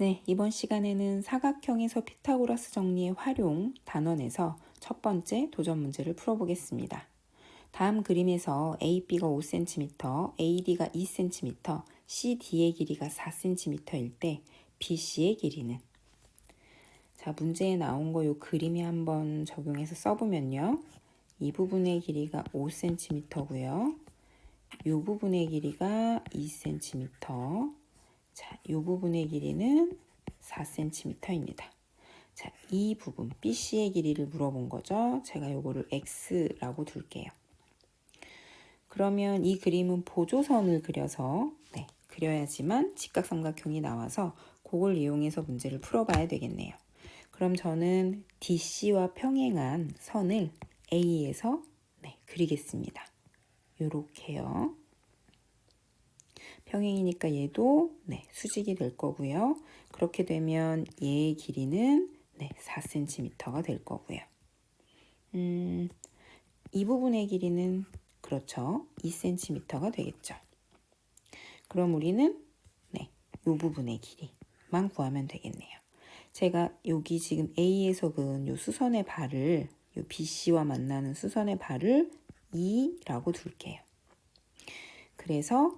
네, 이번 시간에는 사각형에서 피타고라스 정리의 활용 단원에서 첫 번째 도전 문제를 풀어보겠습니다. 다음 그림에서 AB가 5cm, AD가 2cm, CD의 길이가 4cm일 때 BC의 길이는 자, 문제에 나온 거 요 그림에 한번 적용해서 써보면요. 이 부분의 길이가 5cm고요. 이 부분의 길이가 2cm. 자, 이 부분의 길이는 4cm입니다. 자, 이 부분 BC의 길이를 물어본 거죠. 제가 요거를 X라고 둘게요. 그러면 이 그림은 보조선을 그려서 네, 그려야지만 직각삼각형이 나와서 그걸 이용해서 문제를 풀어봐야 되겠네요. 그럼 저는 DC와 평행한 선을 A에서 네, 그리겠습니다. 요렇게요. 평행이니까 얘도 네, 수직이 될 거고요. 그렇게 되면 얘의 길이는 네, 4cm가 될 거고요. 음, 이 부분의 길이는 그렇죠. 2cm가 되겠죠. 그럼 우리는 네, 이 부분의 길이만 구하면 되겠네요. 제가 여기 지금 A에서 그은 요 수선의 발을 요 BC와 만나는 수선의 발을 2라고 둘게요. 그래서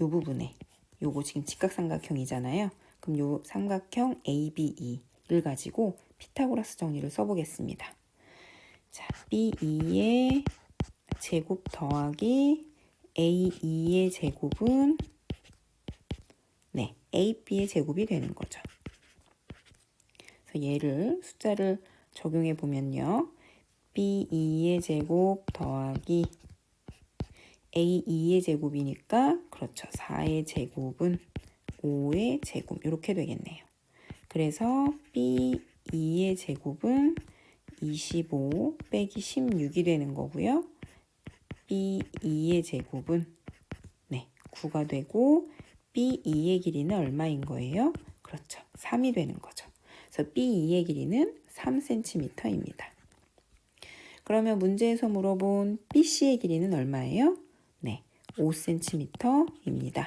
요 부분에 요거 지금 직각삼각형이잖아요. 그럼 요 삼각형 ABE를 가지고 피타고라스 정리를 써보겠습니다. 자, B2의 제곱 더하기 A2의 제곱은 네, AB의 제곱이 되는 거죠. 그래서 얘를 숫자를 적용해 보면요. B2의 제곱 더하기 A2의 제곱이니까 그렇죠. 4의 제곱은 5의 제곱 이렇게 되겠네요. 그래서 B2의 제곱은 25 빼기 16이 되는 거고요. B2의 제곱은 네, 9가 되고 B2의 길이는 얼마인 거예요? 그렇죠. 3이 되는 거죠. 그래서 B2의 길이는 3cm입니다. 그러면 문제에서 물어본 BC의 길이는 얼마예요? 네, 5cm입니다.